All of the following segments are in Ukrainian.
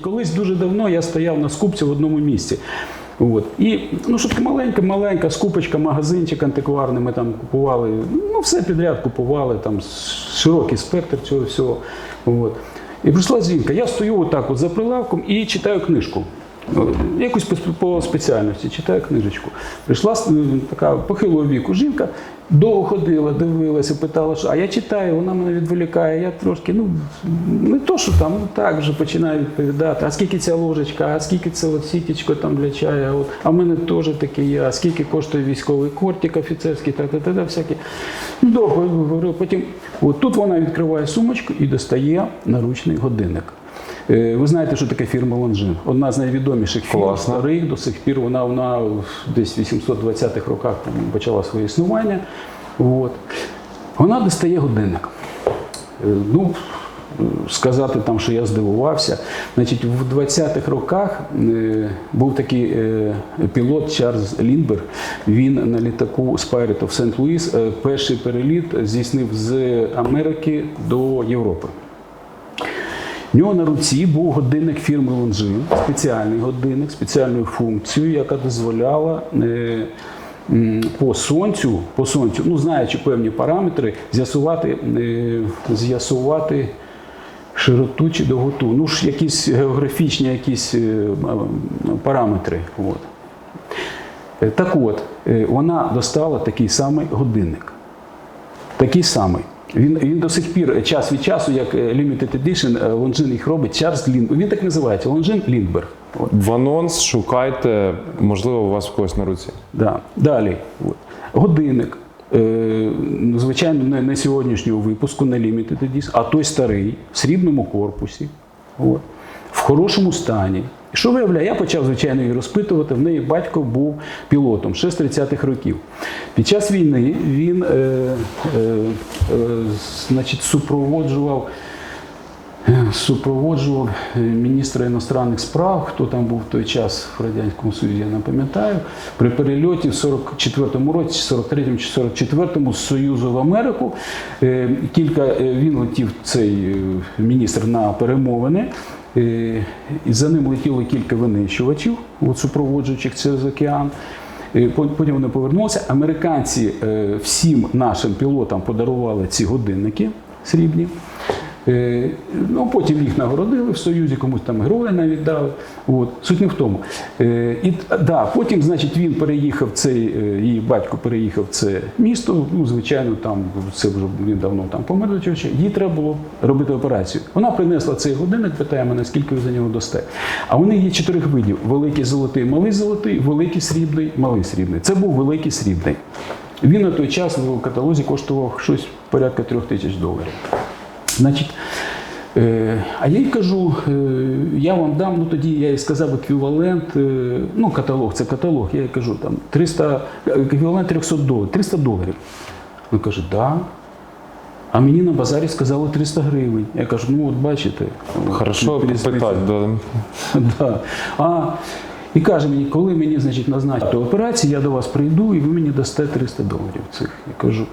Колись дуже давно я стояв на скупці в одному місці. От. І ну, що таке маленька, маленька скупочка, магазинчик антикварний, ми там купували, ну все підряд купували, там широкий спектр цього всього. От. І прийшла жінка, я стою отак от за прилавком і читаю книжку. Ну, Якусь по, спеціальності, читаю книжечку. Прийшла е, така похилого віку жінка, довго ходила, дивилася, питала, що а я читаю, вона мене відволікає. Я трошки, ну не то, що там, ну так вже починаю відповідати. А скільки ця ложечка, а скільки це от сітечко там для чаю, а, от, а в мене теж таке є, а скільки коштує військовий кортик офіцерський, та та та та всякі. Ну, довго говорив. Потім от тут вона відкриває сумочку і достає наручний годинник. Е, Ви знаєте, що таке фірма Лонжин? Одна з найвідоміших фірм Класно. старих до сих пір. Вона, вона десь в 820-х роках почала своє існування. От. Вона достає годинник. Е, Ну, сказати там, що я здивувався. Значить, в 20-х роках е, був такий е, пілот Чарльз Ліндберг. Він на літаку Spirit of St. Louis е, перший переліт здійснив з Америки до Європи. В нього на руці був годинник фірми Лонжин, спеціальний годинник, спеціальною функцією, яка дозволяла е, по сонцю, по сонцю, ну знаючи певні параметри, з'ясувати, е, з'ясувати широту чи довготу. Ну ж якісь географічні якісь е, параметри. От. Так от, вона достала такий самий годинник. Такий самий. Він, він до сих пір е, час від часу, як е, Limited Edition, е, Лонжин їх робить, Чарльз Ліндберг. Він так називається Лонжин Ліндберг. В анонс шукайте, можливо, у вас в когось на руці. Да. Далі. Годинник. Звичайно, не, не сьогоднішнього випуску, не Limited Edition, а той старий, в срібному корпусі, от, в хорошому стані. І що виявляє, я почав, звичайно, її розпитувати. В неї батько був пілотом ще з 30-х років. Під час війни він е, е, е, значить, супроводжував супроводжував е, міністра іностранних справ, хто там був в той час в Радянському Союзі, я не пам'ятаю, при перельоті в 44-му році, чи 43-му чи 44-му з Союзу в Америку. Е, Кілька е, він летів цей міністр на перемовини. Е, І за ним летіло кілька винищувачів, от супроводжуючих через океан. Е, Потім вони повернулися. Американці е, всім нашим пілотам подарували ці годинники срібні. Е, Ну, потім їх нагородили в Союзі, комусь там героя навіть дали. От. Суть не в тому. Е, І да, потім, значить, він переїхав цей, е, її батько переїхав це місто. Ну, звичайно, там це вже він давно там помер до часу. Їй треба було робити операцію. Вона принесла цей годинник, питає мене, скільки ви за нього дасте. А вони є чотирьох видів: великий золотий, малий золотий, великий срібний, малий срібний. Це був великий срібний. Він на той час в каталозі коштував щось порядка трьох тисяч доларів. Значить, е, а я їй кажу, е, я вам дам, ну тоді я їй сказав еквівалент, е, ну каталог, це каталог, я їй кажу, там 300, еквівалент 300 доларів, 300 доларів. Вона каже, да. А мені на базарі сказали 300 гривень. Я кажу, ну от бачите. Хорошо питати. Да. Да. А, і каже мені, коли мені значить, назначити операцію, я до вас прийду і ви мені дасте 300 доларів цих. Я кажу,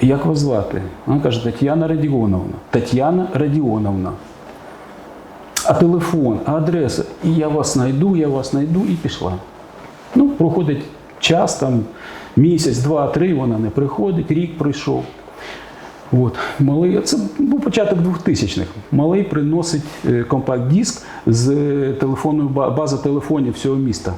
як вас звати? Вона каже, Тетяна Радіоновна. Тетяна Радіоновна. А телефон, а адреса. І я вас знайду, я вас знайду і пішла. Ну, проходить час, там місяць, два, три, вона не приходить, рік пройшов. От. Малий, це був початок 2000-х. Малий приносить е, компакт-диск з е, телефонною ба- бази телефонів всього міста.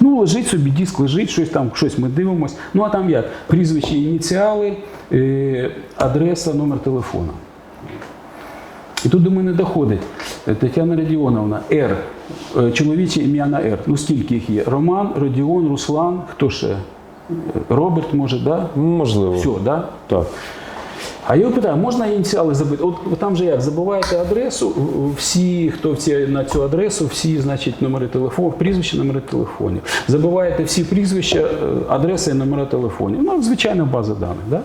Ну, лежить собі, диск лежить, щось там, щось ми дивимось. Ну а там як? Прізвище, ініціали, е, адреса, номер телефона. І тут до мене доходить е, Тетяна Радіоновна, Р. е, Чоловіче ім'я на Р. Ну скільки їх є? Роман, Родіон, Руслан, хто ще? Роберт, може, да? Можливо. Все, да? Так. А я його питаю, можна ініціали забити? От, там же як, забуваєте адресу, всі, хто в ці, на цю адресу, всі, значить, номери телефонів, прізвища, номери телефонів. Забуваєте всі прізвища, е, адреси і номери телефонів. Ну, звичайна база даних. Да?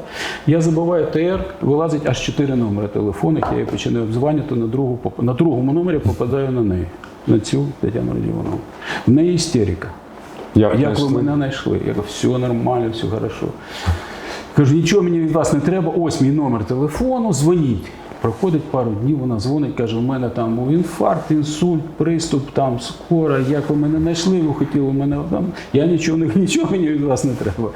Я забуваю ТР, вилазить аж 4 номери телефонів, я її починаю обзванювати, на, другу, на другому номері попадаю на неї, на цю Тетяну Радіонову. В неї істерика. Як, Як ви мене знайшли? Я кажу, все нормально, все хорошо. Кажу, нічого мені від вас не треба. Ось мій номер телефону, дзвоніть. Проходить пару днів, вона дзвонить, каже, у мене там інфаркт, інсульт, приступ, там скоро, як ви мене знайшли, ви хотіли мене там. Я нічого нічого мені від вас не треба.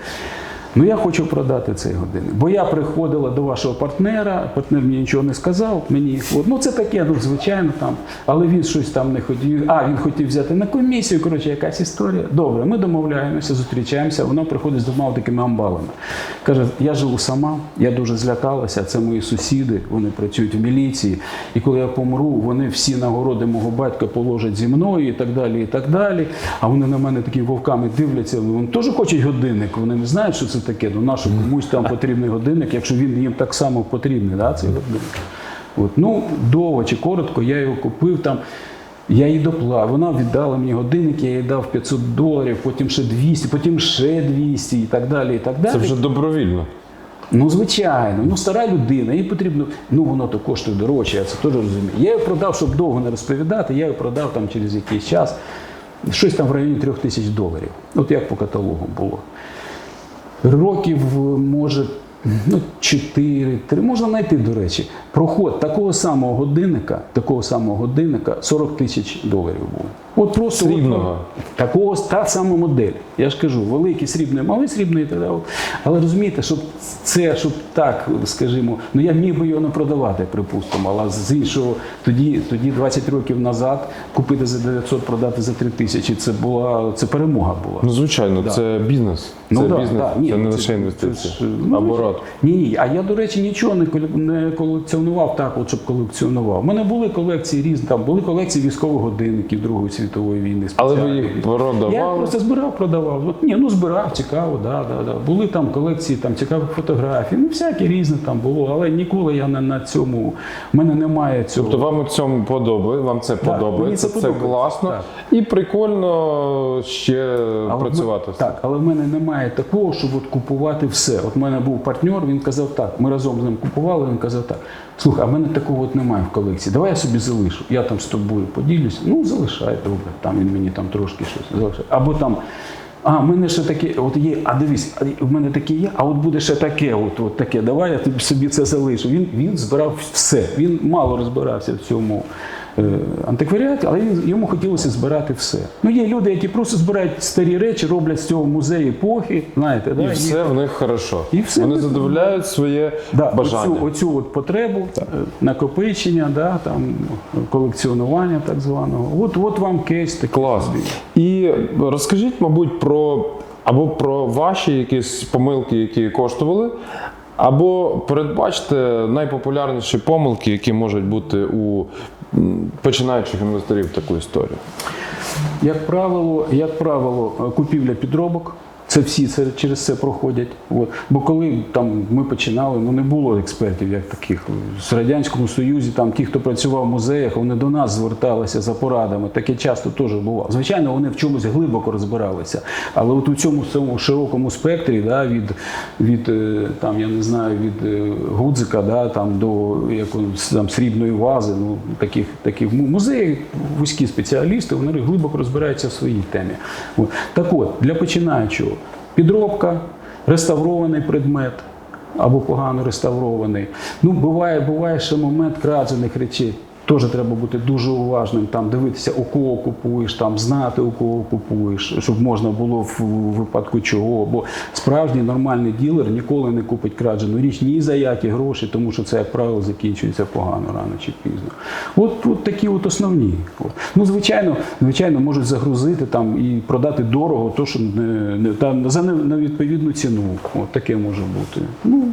Ну я хочу продати цей годинник. Бо я приходила до вашого партнера, партнер мені нічого не сказав. Мені ну це таке, ну звичайно там, але він щось там не хотів. А він хотів взяти на комісію. Коротше, якась історія. Добре, ми домовляємося, зустрічаємося. Вона приходить з двома такими амбалами. Каже: я живу сама, я дуже злякалася. Це мої сусіди, вони працюють в міліції. І коли я помру, вони всі нагороди мого батька положать зі мною і так далі. І так далі. А вони на мене такими вовками дивляться. Вони теж хочуть годинник. Вони не знають, що це таке. Ну нащо комусь там потрібний годинник, якщо він їм так само потрібний, да, цей годинник. От, ну, довго чи коротко, я його купив там. Я їй доплав, вона віддала мені годинник, я їй дав 500 доларів, потім ще 200, потім ще 200 і так далі. І так далі. Це вже добровільно. Ну, звичайно, ну стара людина, їй потрібно, ну воно то коштує дорожче, я це теж розумію. Я її продав, щоб довго не розповідати, я її продав там через якийсь час, щось там в районі трьох тисяч доларів. От як по каталогу було. Років, може, ну, 4, 3, можна знайти, до речі. Проход такого самого годинника, такого самого годинника 40 тисяч доларів був. От просто Срібного? От, такого та сама модель. Я ж кажу, великий срібний, малий срібний і так далі. Але розумієте, щоб це, щоб так, скажімо, ну я міг би його не продавати, припустимо, але з іншого, тоді, тоді 20 років назад купити за 900, продати за 3 тисячі, це була це перемога була. Ну, звичайно, це бізнес. Це Ну, да, бізнес, да, ні, це не це- лише це інвестиції. ж, ну, Оборот. Ні, ні. А я, до речі, нічого не коле- не колекціонував так, от, щоб колекціонував. У мене були колекції різні, там були колекції військових годинників Другої світової війни. Але ви їх продавали? Я просто збирав, продавав. От, ні, ну збирав, цікаво, да, да, да. Були там колекції там, цікавих фотографій, ну всяке різне там було, але ніколи я не на цьому. в мене немає цього. Тобто вам у цьому подобається, вам це мені подобається, це це, подобається, класно так. і прикольно ще Але працювати. мене- так, але в мене немає такого, щоб от купувати все. От в мене був партнер, він казав так. Ми разом з ним купували, він казав так. Слухай, а в мене такого от немає в колекції. Давай я собі залишу. Я там з тобою поділюсь. Ну, залишай, добре. Там він мені там трошки щось залишає. Або там. А, в мене ще таке, от є, а дивись, в мене таке є, а от буде ще таке, от, от таке, давай я тобі собі це залишу. Він, він збирав все. Він мало розбирався в цьому е, антикваріаті, але йому хотілося збирати все. Ну, є люди, які просто збирають старі речі, роблять з цього музей епохи, знаєте, да, І все в них хорошо. І все Вони задовольняють своє Да, бажання. Оцю, оцю от потребу е, накопичення, да, там, колекціонування так званого. От, от вам кейс такий. Клас. І розкажіть, мабуть, про або про ваші якісь помилки, які коштували, або передбачте найпопулярніші помилки, які можуть бути у починаючих інвесторів таку історію. Як правило, як правило, купівля підробок. Це всі це через це проходять. От. Бо коли там ми починали, ну не було експертів як таких. В Радянському Союзі там ті, хто працював в музеях, вони до нас зверталися за порадами. Таке часто теж було. Звичайно, вони в чомусь глибоко розбиралися. Але от у цьому цьому широкому спектрі, да, від, від е, там, я не знаю, від е, гудзика да, там, до якоїсь там, срібної вази, ну, таких, таких музеї, вузькі спеціалісти, вони глибоко розбираються в своїй темі. От. Так от, для починаючого, підробка, реставрований предмет або погано реставрований. Ну, буває, буває ще момент крадених речей. Теж треба бути дуже уважним, там дивитися, у кого купуєш, там знати у кого купуєш, щоб можна було в випадку чого. Бо справжній нормальний ділер ніколи не купить крадену річ ні за які гроші, тому що це, як правило, закінчується погано рано чи пізно. От, от такі от основні. От. Ну, звичайно, звичайно, можуть загрузити там і продати дорого, то що не, не там за не- невідповідну ціну. От таке може бути. Ну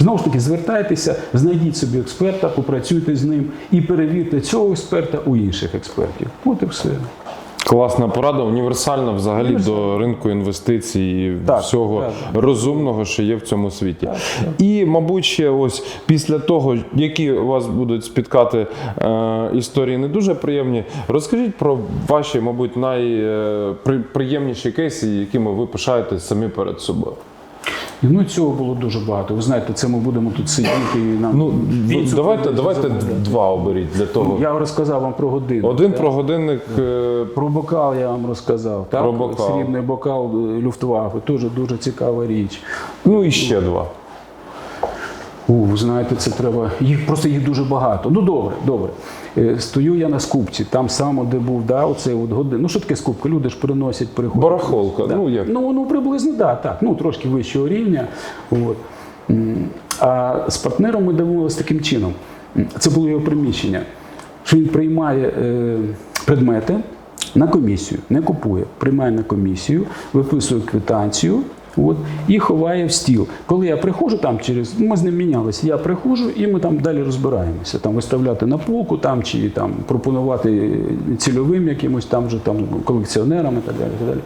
знову ж таки, звертайтеся, знайдіть собі експерта, попрацюйте з ним і перевірте цього експерта у інших експертів. От і все. Класна порада, універсальна взагалі до ринку інвестицій і Так, всього так. розумного, що є в цьому світі. І, мабуть, ще ось після того, які у вас будуть спіткати е, історії не дуже приємні, розкажіть про ваші, мабуть, найприємніші кейси, якими ви пишаєтесь самі перед собою. І, ну цього було дуже багато. Ви знаєте, це ми будемо тут сидіти і нам Ну, піцу давайте, давайте замовляти. два оберіть для того. Я розказав вам про годинник. Один так? про годинник. е, Про бокал я вам розказав. Так? Про бокал. Срібний бокал е, Люфтваффе, теж дуже цікава річ. Ну і ще два. О, ви знаєте, це треба. Їх просто їх дуже багато. Ну добре, добре. Е, Стою я на скупці, там само, де був, да, оце от годин. Ну що таке скупка? Люди ж приносять, приходять. Барахолка, Да. ну, як? Ну, ну приблизно, да, так. Ну трошки вищого рівня. От. А з партнером ми домовилися таким чином. Це було його приміщення, що він приймає е, предмети на комісію, не купує, приймає на комісію, виписує квитанцію. От, і ховає в стіл. Коли я приходжу там через, ми з ним мінялися, я приходжу і ми там далі розбираємося. Там виставляти на полку там, чи там пропонувати цільовим якимось там же там колекціонерам і так далі. Так далі.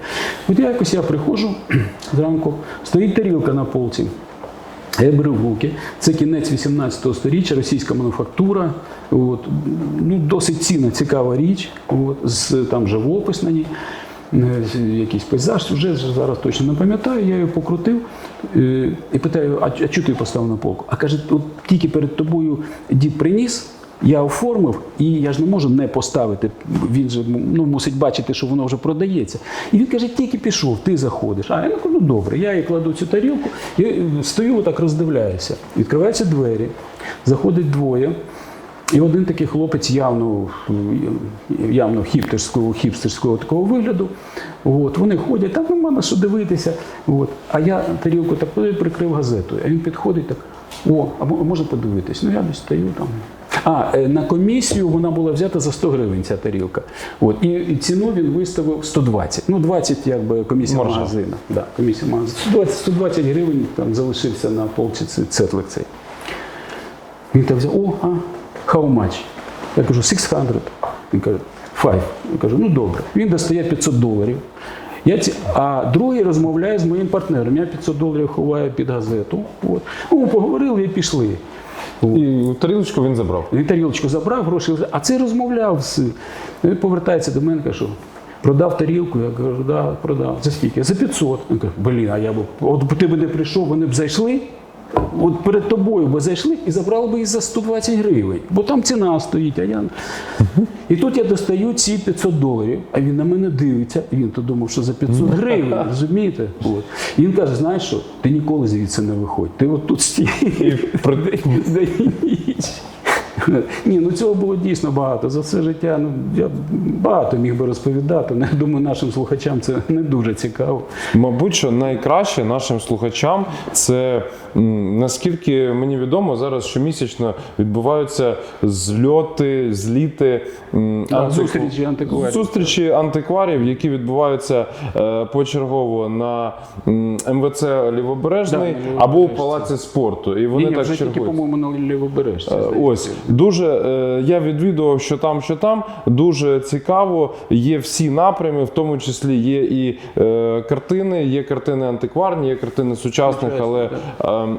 От я якось я приходжу зранку, стоїть тарілка на полці. Я в руки. Це кінець 18 століття, російська мануфактура. От, ну, досить цінна, цікава річ. От, з, там живопис на ній, якийсь пейзаж. Вже зараз точно не пам'ятаю. Я його покрутив е, і питаю: а, чого ти поставив на полку? А каже, от тільки перед тобою дід приніс. Я оформив, і я ж не можу не поставити. Він же ну, мусить бачити, що воно вже продається. І він каже: тільки пішов, ти заходиш. А я кажу, ну добре, я їй кладу цю тарілку, і е, стою, отак роздивляюся. Відкриваються двері, заходить двоє. І один такий хлопець явно, явно хіпстерського, хіпстерського такого вигляду. От, вони ходять, там нема на що дивитися. От. А я тарілку так прикрив газетою. А він підходить так: о, а можна подивитись? Ну я десь стою там. А, е, на комісію вона була взята за 100 гривень ця тарілка. От. І, ціну він виставив 120. Ну, 20 якби комісія Маржа. магазину. Да, комісія магазину. 120, 120 гривень там залишився на полці цей цетлик цей. Він так взяв, о, а, how much? Я кажу, 600. Він каже, 5. Я кажу, ну добре. Він достає 500 доларів. Я ці... А другий розмовляє з моїм партнером. Я 500 доларів ховаю під газету. От. Ну, поговорили і пішли. І тарілочку він забрав. Він тарілочку забрав, гроші, а цей розмовляв з. Він повертається до мене, каже, продав тарілку. Я кажу, да, продав. За скільки? За 500. Він каже, блін, а я б, от ти б не прийшов, вони б зайшли. От перед тобою би зайшли і забрали б їх за 120 гривень, бо там ціна стоїть, а я. І тут я достаю ці 500 доларів, а він на мене дивиться, він то думав, що за 500 гривень, розумієте? От. І він каже: знаєш що, ти ніколи звідси не виходь, ти от тут стій. Ні, ну цього було дійсно багато. За все життя ну, я багато міг би розповідати. Я думаю, нашим слухачам це не дуже цікаво. Мабуть, що найкраще нашим слухачам це наскільки мені відомо, зараз щомісячно відбуваються зльоти, зліти м, зустрічі антикварів. Зустрічі антикварів, які відбуваються е, почергово на МВЦ Лівобережний Да, або у палаці спорту. І вони Ні, ні, так вже тільки, по-моєму, на лівобережці. Е. Ось дуже е, я відвідував, що там, що там. Дуже цікаво. Є всі напрями, в тому числі є і е, картини, є картини антикварні, є картини сучасних, але, е,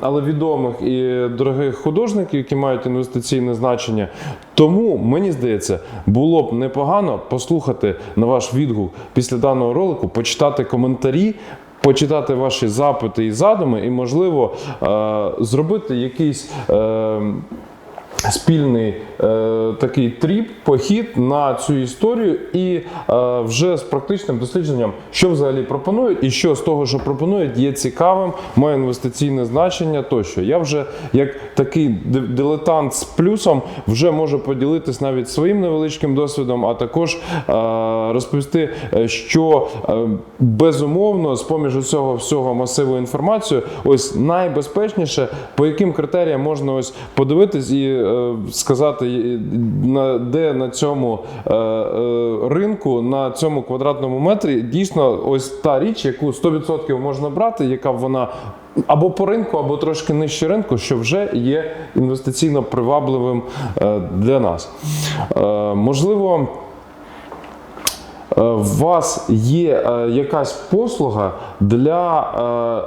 але відомих і дорогих художників, які мають інвестиційне значення. Тому мені здається, було б непогано послухати на ваш відгук після даного ролику, почитати коментарі. Почитати ваші запити і задуми, і, можливо, е, зробити якийсь е, спільний е, такий тріп, похід на цю історію, і е, вже з практичним дослідженням, що взагалі пропонують, і що з того, що пропонують, є цікавим, має інвестиційне значення тощо. Я вже як такий ди- дилетант з плюсом вже можу поділитись навіть своїм невеличким досвідом, а також е, розповісти, е, що е, безумовно з поміж цього всього масиву інформацію, ось найбезпечніше, по яким критеріям можна ось подивитись і е, сказати, е, де на цьому е, е, ринку, на цьому квадратному метрі дійсно ось та річ, яку 100% можна брати, яка вона. Або по ринку, або трошки нижче ринку, що вже є інвестиційно привабливим е, для нас. Е, Можливо, Е, У вас є е, якась послуга для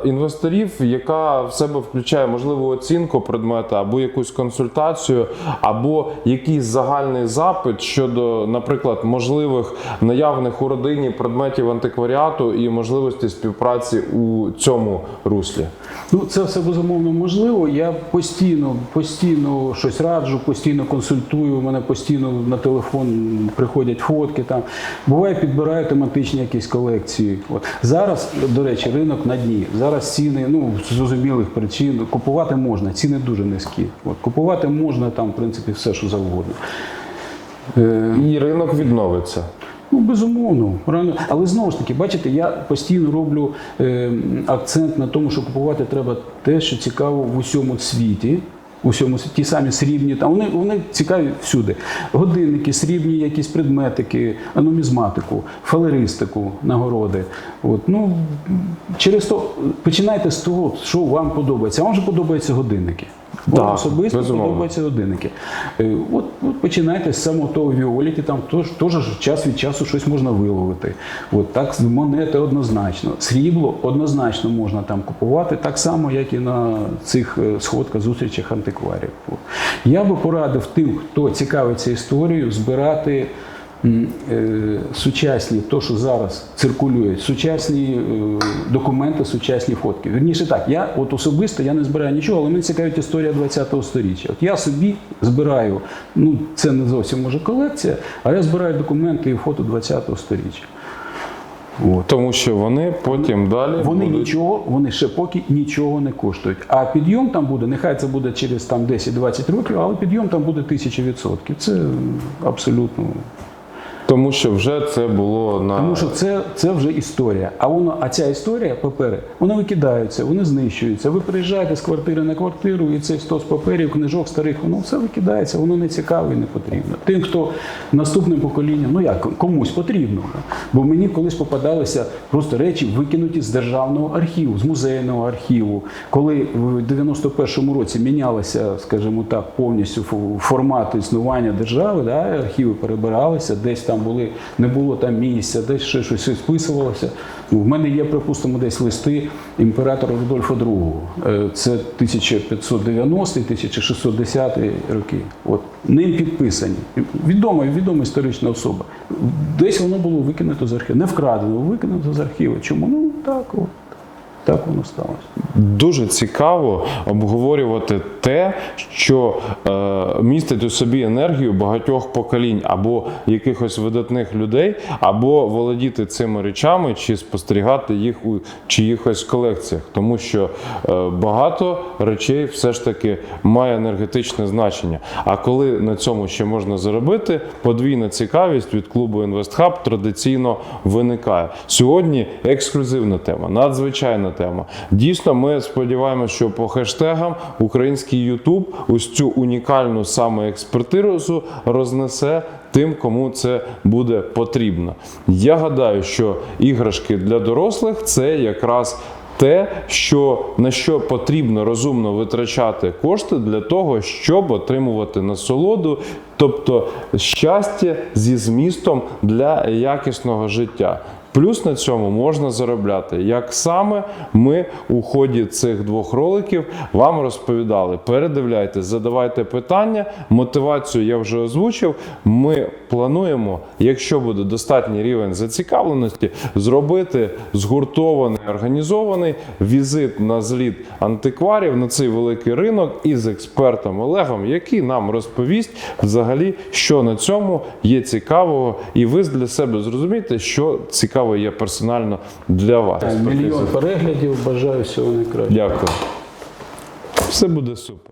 е, інвесторів, яка в себе включає можливо оцінку предмета, або якусь консультацію, або якийсь загальний запит щодо, наприклад, можливих наявних у родині предметів антикваріату і можливості співпраці у цьому руслі. Ну, це все безумовно можливо. Я постійно, постійно щось раджу, постійно консультую. У мене постійно на телефон приходять фотки. Там буває підбираю тематичні якісь колекції. От. Зараз, до речі, ринок на дні. Зараз ціни, ну, з зрозумілих причин, купувати можна, ціни дуже низькі. От. Купувати можна там, в принципі, все, що завгодно. Е, І ринок відновиться. Ну, безумовно, рано. Але знову ж таки, бачите, я постійно роблю е, акцент на тому, що купувати треба те, що цікаво в усьому світі. У всьому світі ті самі срібні, там вони, вони цікаві всюди. Годинники, срібні якісь предметики, нумізматику, фалеристику, нагороди. От, ну, через то починайте з того, що вам подобається. А вам же подобаються годинники. Вам Так, особисто безумовно. подобаються годинники. Е, От, от починайте з самого того Віоліті, там теж, час від часу щось можна виловити. От так монети однозначно. Срібло однозначно можна там купувати, так само, як і на цих е, сходках, зустрічах антикварів. От. Я би порадив тим, хто цікавиться історією, збирати. Е, Сучасні, то, що зараз циркулюють, сучасні е, документи, сучасні фотки. Вірніше так, я от особисто я не збираю нічого, але мене цікавить історія 20-го сторіччя. От я собі збираю, ну це не зовсім може колекція, а я збираю документи і фото 20-го сторіччя. От. Тому що вони потім далі Вони будуть нічого, вони ще поки нічого не коштують. А підйом там буде, нехай це буде через там 10-20 років, але підйом там буде тисячі відсотків. Це абсолютно Тому що вже це було на Тому що це, це вже історія. А воно, а ця історія, папери, вони викидаються, вони знищуються. Ви приїжджаєте з квартири на квартиру, і цей стос паперів, книжок старих, воно все викидається, воно не цікаво і не потрібно. Тим, хто наступним поколінням, ну як комусь потрібно. Бо мені колись попадалися просто речі, викинуті з державного архіву, з музейного архіву. Коли в 91-му році мінялися, скажімо так, повністю формат існування держави, да, архіви перебиралися, десь там були, не було там місця, десь ще щось списувалося. Ну, в мене є, припустимо, десь листи імператора Рудольфа II. Е, Це 1590-1610 роки. От ним підписані. Відома, відома історична особа. Десь воно було викинуто з архіву. Не вкрадено, викинуто з архіву. Чому? Ну так от. Так воно сталося. Дуже цікаво обговорювати те, що е, містить у собі енергію багатьох поколінь або якихось видатних людей, або володіти цими речами, чи спостерігати їх у чиїхось колекціях, тому що е, багато речей все ж таки має енергетичне значення. А коли на цьому ще можна заробити, подвійна цікавість від клубу InvestHub традиційно виникає. Сьогодні ексклюзивна тема, надзвичайна тема. Дійсно, ми сподіваємося, що по хештегам український YouTube ось цю унікальну саме експертизу рознесе. Тим, кому це буде потрібно. Я гадаю, що іграшки для дорослих це якраз те, що на що потрібно розумно витрачати кошти для того, щоб отримувати насолоду, тобто щастя зі змістом для якісного життя. Плюс на цьому можна заробляти. Як саме ми у ході цих двох роликів вам розповідали. Передивляйте, задавайте питання. Мотивацію я вже озвучив. Ми плануємо, якщо буде достатній рівень зацікавленості, зробити згуртований організований візит на зліт антикварів на цей великий ринок із експертом Олегом, який нам розповість взагалі, що на цьому є цікавого, і ви для себе зрозумієте, що цікаво є персонально для вас. Мільйон переглядів, бажаю всього найкращого. Дякую. Все буде супер.